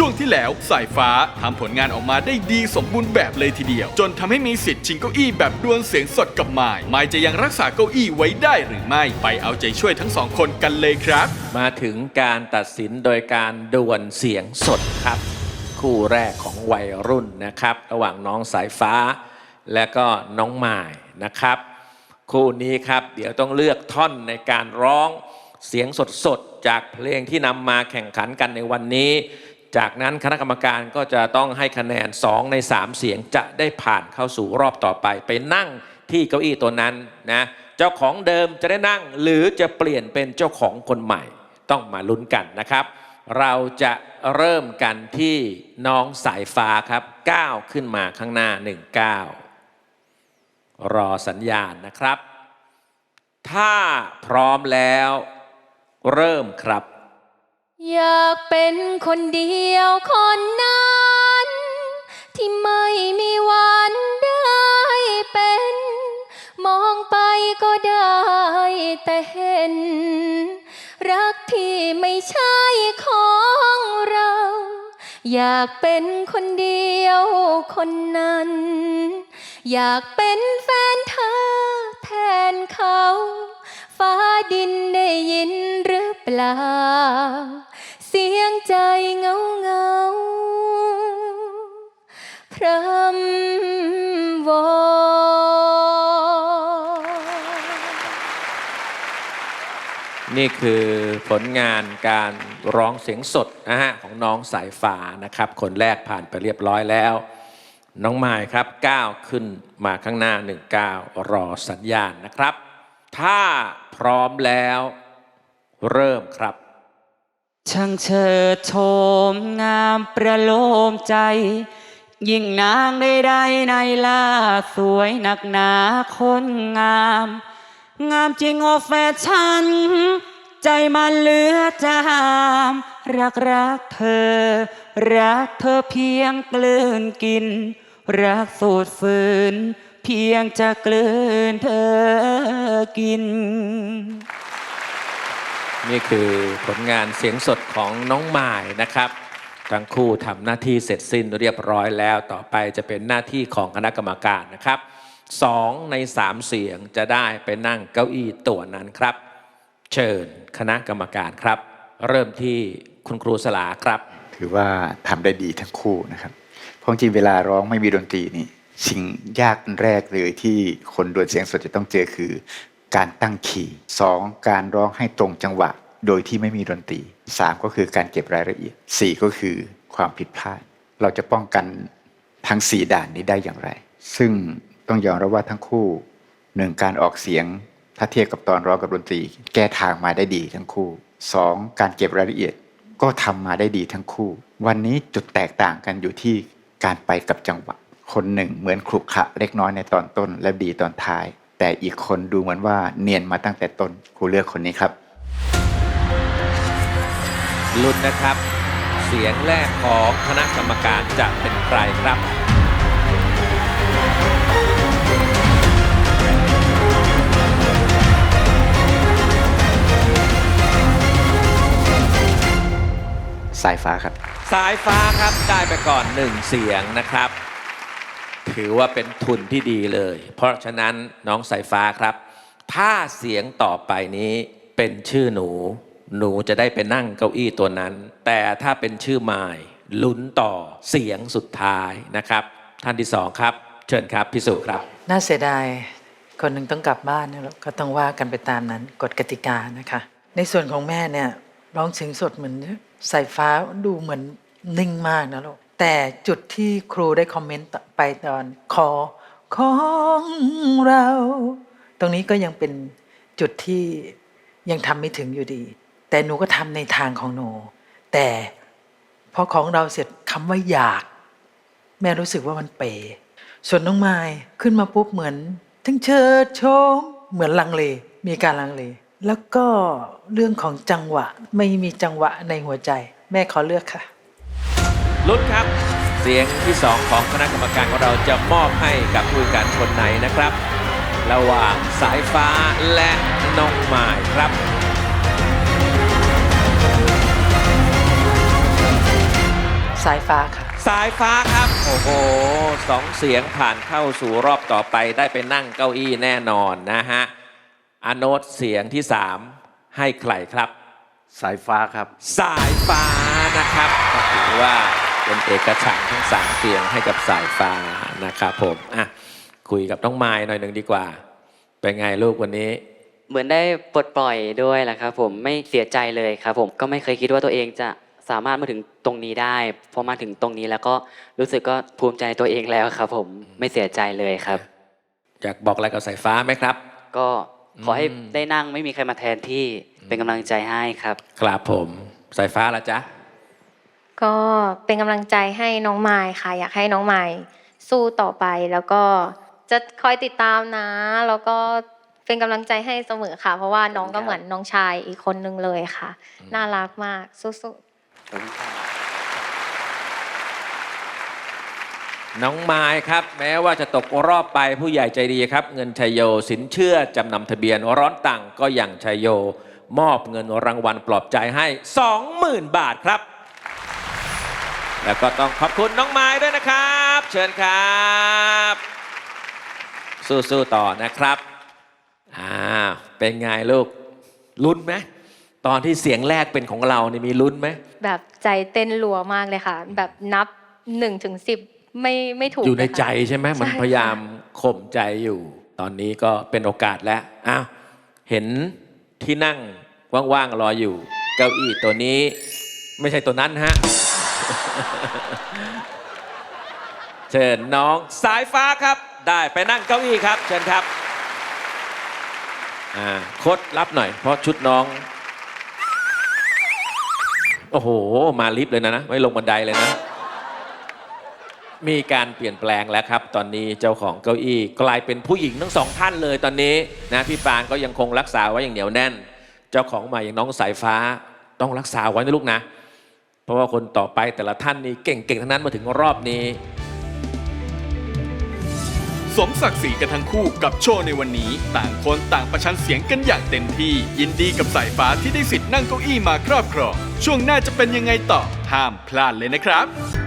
ช่วงที่แล้วสายฟ้าทำผลงานออกมาได้ดีสมบูรณ์แบบเลยทีเดียว จนทำให้มีสิทธิ์ชิงเก้าอี้แบบดวลเสียงสดกับไมายไมายจะยังรักษาเก้าอี้ไว้ได้หรือไม่ไปเอาใจช่วยทั้งสองคนกันเลยครับ มาถึงการตัดสินโดยการดวลเสียงสดครับ คู่แรกของวัยรุ่นนะครับ ระหว่างน้องสายฟ้า และก็น้องหมายนะครับ คู่นี้ครับ เดี๋ยวต้องเลือกท่อนในการร้องเสียงสดๆจากเพลงที่นำมาแข่งขันกันในวันนี้ จากนั้นคณะกรรมการก็จะต้องให้คะแนน 2 ใน 3 เสียงจะได้ผ่านเข้าสู่รอบต่อไป ไปนั่งที่เก้าอี้ตัวนั้นนะเจ้าของเดิมจะได้นั่งหรือจะเปลี่ยนเป็นเจ้าของคนใหม่ ต้องมาลุ้นกันนะครับ เราจะเริ่มกันที่น้องสายฟ้าครับก้าวขึ้นมาข้างหน้า1ก้าวรอสัญญาณนะครับ ถ้าพร้อมแล้ว เริ่มครับ อยากเป็นคนเดียวคนนั้น ที่ไม่มีวันได้เป็น มองไปก็ได้แต่เห็น รักที่ไม่ใช่ของเรา อยากเป็นคนเดียวคนนั้น อยากเป็นแฟนเธอแทนเขา ฟ้าดินได้ยินหรือเปล่า เสียงใจเงาเงาพรำวอนนี่คือผลงานการร้องเสียงสดนะฮะของน้องสายฟ้านะครับ คนแรกผ่านไปเรียบร้อยแล้ว น้องไม้ครับก้าวขึ้นมาข้างหน้าหนึ่งก้าวรอสัญญาณนะครับ ถ้าพร้อมแล้ว เริ่มครับ ช่างเชิดโฉมงามประโลมใจ ยิ่งนางใดๆในล่าสวยหนักหนาคนงาม งามจริงโอแฟชั่น ใจมันเหลือจามรักรักเธอ รักเธอเพียงกลืนกิน รักสูดฝืน เพียงจะกลืนเธอกิน นี่คือผลงานเสียงสดของน้องหมายนะครับ ทั้งคู่ทำหน้าที่เสร็จสิ้นเรียบร้อยแล้วต่อไปจะเป็นหน้าที่ของคณะกรรมการนะครับสองในสามเสียงจะได้ไปนั่งเก้าอี้ตัวนั้นครับ เชิญคณะกรรมการครับ เริ่มที่คุณครูสลาครับ ถือว่าทำได้ดีทั้งคู่นะครับ เพราะจริงเวลาร้องไม่มีดนตรีนี่สิ่งยากแรกเลยที่คนดวลเสียงสดจะต้องเจอคือ การตั้งคีย์สองการร้องให้ตรงจังหวะ โดยที่ไม่มีดนตรีสามก็คือการเก็บรายละเอียดสี่ก็คือความผิดพลาด เราจะป้องกันทั้งสี่ด่านนี้ได้อย่างไร ซึ่งต้องยอมรับว่าทั้งคู่หนึ่งการออกเสียงถ้าเทียบกับตอนร้องกับดนตรี แก้ทางมาได้ดีทั้งคู่สองการเก็บรายละเอียดก็ทำมาได้ดีทั้งคู่ วันนี้จุดแตกต่างกันอยู่ที่การไปกับจังหวะ คนหนึ่งเหมือนขรุขระเล็กน้อยในตอนต้นและดีตอนท้าย แต่อีกคนดูเหมือนว่าเนียนมาตั้งแต่ต้นครูเลือกคนนี้ครับ ลุ้นนะครับ เสียงแรกของคณะกรรมการจะเป็นใครครับ สายฟ้าครับ สายฟ้าครับได้ไปก่อนหนึ่งเสียงนะครับ ถือว่าเป็นทุนที่ดีเลย เพราะฉะนั้นน้องสายฟ้าครับ ถ้าเสียงต่อไปนี้เป็นชื่อหนู หนูจะได้ไปนั่งเก้าอี้ตัวนั้น แต่ถ้าเป็นชื่อไม้ลุ้นต่อเสียงสุดท้ายนะครับ ท่านที่สองครับ เชิญครับพิสุครับ น่าเสียดาย คนหนึ่งต้องกลับบ้านนะก็ต้องว่ากันไปตามนั้นกฎกติกานะคะ ในส่วนของแม่เนี่ยร้องเสียงสดเหมือนสายฟ้าดูเหมือนนิ่งมากนะลูก แต่จุดที่ครูได้คอมเมนต์ไปตอนคอของเรา ตรงนี้ก็ยังเป็นจุดที่ยังทำไม่ถึงอยู่ดี แต่หนูก็ทำในทางของหนู แต่พอของเราเสร็จคำว่าอยาก แม่รู้สึกว่ามันเป๋ส่วนน้องไม้ขึ้นมาปุ๊บเหมือน ทั้งเชิดชม เหมือนลังเล มีการลังเล แล้วก็เรื่องของจังหวะไม่มีจังหวะในหัวใจ แม่ขอเลือกค่ะ ลุ้นครับ เสียงที่สองของคณะกรรมการของเราจะมอบให้กับผู้แข่งขันคนไหนนะครับ ระหว่างสายฟ้าและน้องไม้ครับสายฟ้าค่ะ สายฟ้าครับ โอ้โหสองเสียงผ่านเข้าสู่รอบต่อไปได้ไปนั่งเก้าอี้แน่นอนนะฮะอาโนตเสียงที่ 3 ให้ใครครับ สายฟ้าครับ สายฟ้านะครับก็ถือว่า เป็นเอกฉันท์ทั้งสามเสียงให้กับสายฟ้านะครับผมอะคุยกับน้องไม้หน่อยหนึ่งดีกว่า เป็นไงลูกวันนี้ เหมือนได้ปลดปล่อยด้วยแหละครับผมไม่เสียใจเลยครับผมก็ไม่เคยคิดว่าตัวเองจะสามารถมาถึงตรงนี้ได้พอมาถึงตรงนี้แล้วก็รู้สึกก็ภูมิใจในตัวเองแล้วครับ ผมไม่เสียใจเลยครับ อยากบอกอะไรกับสายฟ้าไหมครับ ก็ขอให้อืมได้นั่งไม่มีใครมาแทนที่เป็นกำลังใจให้ครับ ครับผมสายฟ้าละจ๊ะ ก็เป็นกำลังใจให้น้องไมายค่ะ อยากให้น้องไมายสู้ต่อไปแล้วก็จะคอยติดตามนะ แล้วก็เป็นกำลังใจให้เสมอค่ะ เพราะว่าน้องก็เหมือนน้องชายอีกคนนึงเลยค่ะ น่ารักมากสู้ๆน้องไม้ครับ แม้ว่าจะตกรอบไปผู้ใหญ่ใจดีครับ เงินชัยโย สินเชื่อจำนำทะเบียนร้อนตังก็อย่างชัยโย มอบเงินรางวัลปลอบใจให้ 20,000 บาทครับ แล้วก็ต้องขอบคุณน้องไม้ด้วยนะครับ เชิญครับ สู้ๆต่อนะครับอ่าเป็นไงลูกลุ้นไหมตอนที่เสียงแรกเป็นของเรานี่มีลุ้นไหมแบบใจเต้นรัวมากเลยค่ะ แบบนับหนึ่งถึงสิบไม่ไม่ถูกอยู่ในเลยค่ะใจใช่ไหมมันใช่ค่ะพยายามข่มใจอยู่ ตอนนี้ก็เป็นโอกาสแล้วอ้าวเห็นที่นั่งว่างๆรออยู่ เก้าอี้ตัวนี้ ไม่ใช่ตัวนั้นฮะ เชิญน้องสายฟ้าครับ ได้ไปนั่งเก้าอี้ครับ เชิญครับอ่าโคดรับหน่อย เพราะชุดน้อง โอ้โห มาลิฟต์เลยนะนะ ไม่ลงบันไดเลยนะ มีการเปลี่ยนแปลงแล้วครับ ตอนนี้เจ้าของเก้าอี้กลายเป็นผู้หญิงทั้งสองท่านเลยตอนนี้นะพี่ปานก็ยังคงรักษาไว้อย่างเหนียวแน่น เจ้าของใหม่อย่างน้องสายฟ้าต้องรักษาไว้นะลูกนะ เพราะว่าคนต่อไปแต่ละท่านนี่เก่งๆทั้งนั้นมาถึงรอบนี้ สมศักดิ์ศรีกันทั้งคู่กับโชว์ในวันนี้ ต่างคนต่างประชันเสียงกันอย่างเต็มที่ ยินดีกับสายฟ้าที่ได้สิทธิ์นั่งเก้าอี้มาครอบครองช่วงหน้าจะเป็นยังไงต่อห้ามพลาดเลยนะครับ